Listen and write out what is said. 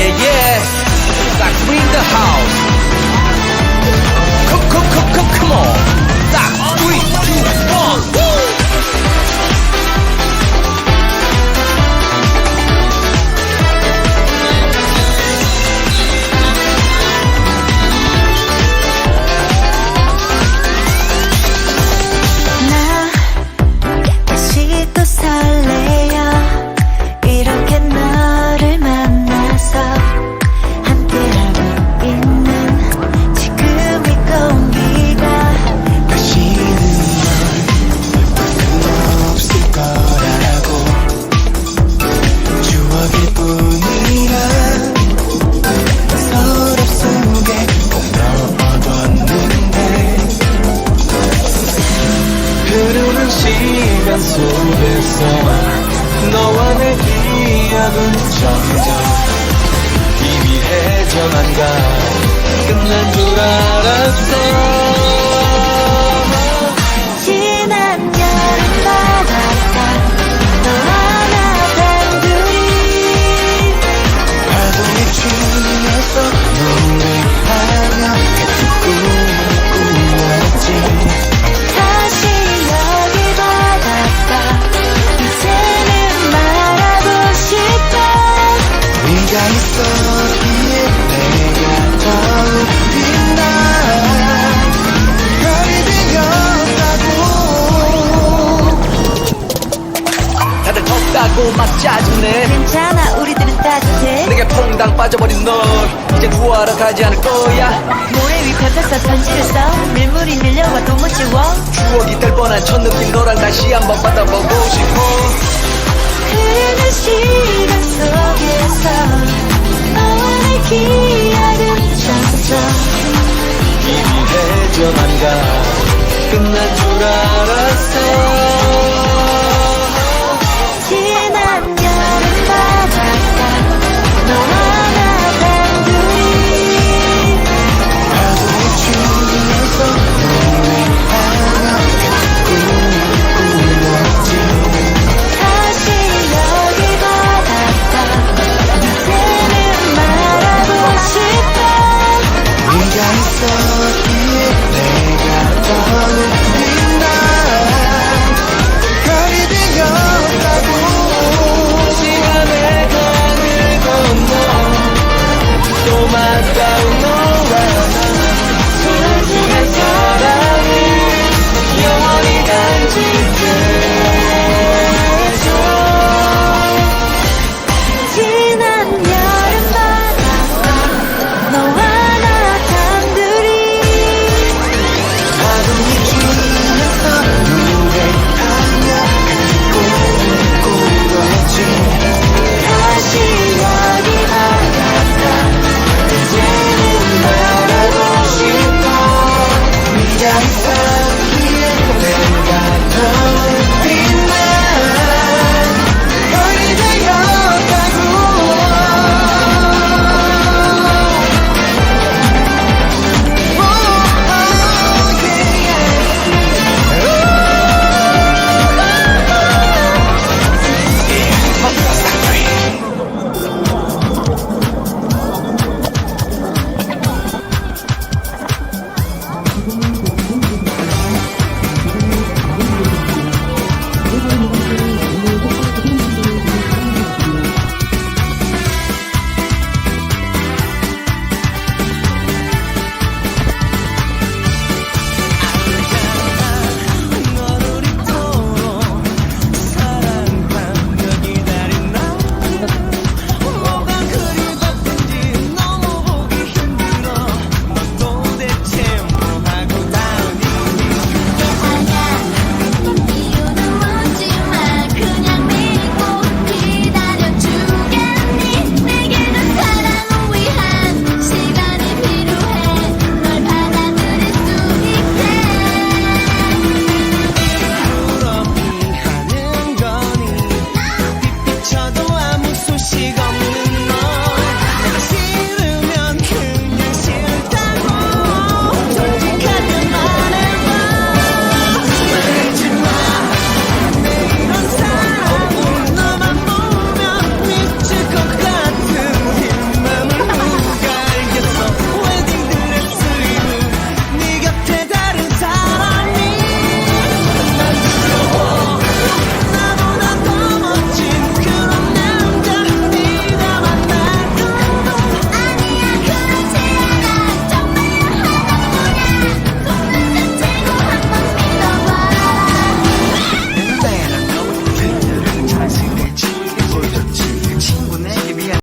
yeah, yeah. Like we in the house. Come, come, come, come, come on. 속에서 너와 내 기억은 점점 희미해져만 가 끝난 줄 알았어 덥다고 막 짜증내. 괜찮아 우리들은 따뜻해. 내게 퐁당 빠져버린 널 이제 구하러 가지 않을 거야. 모래 위 편지를 써 밀물이 밀려와 도못 지워. 추억이 될 뻔한 첫 느낌 너랑 다시 한번 받아보고 싶어. 흐르는 시간 속에서 너와 내 기억은 점점 희미해져만 가. 끝난 줄 알았어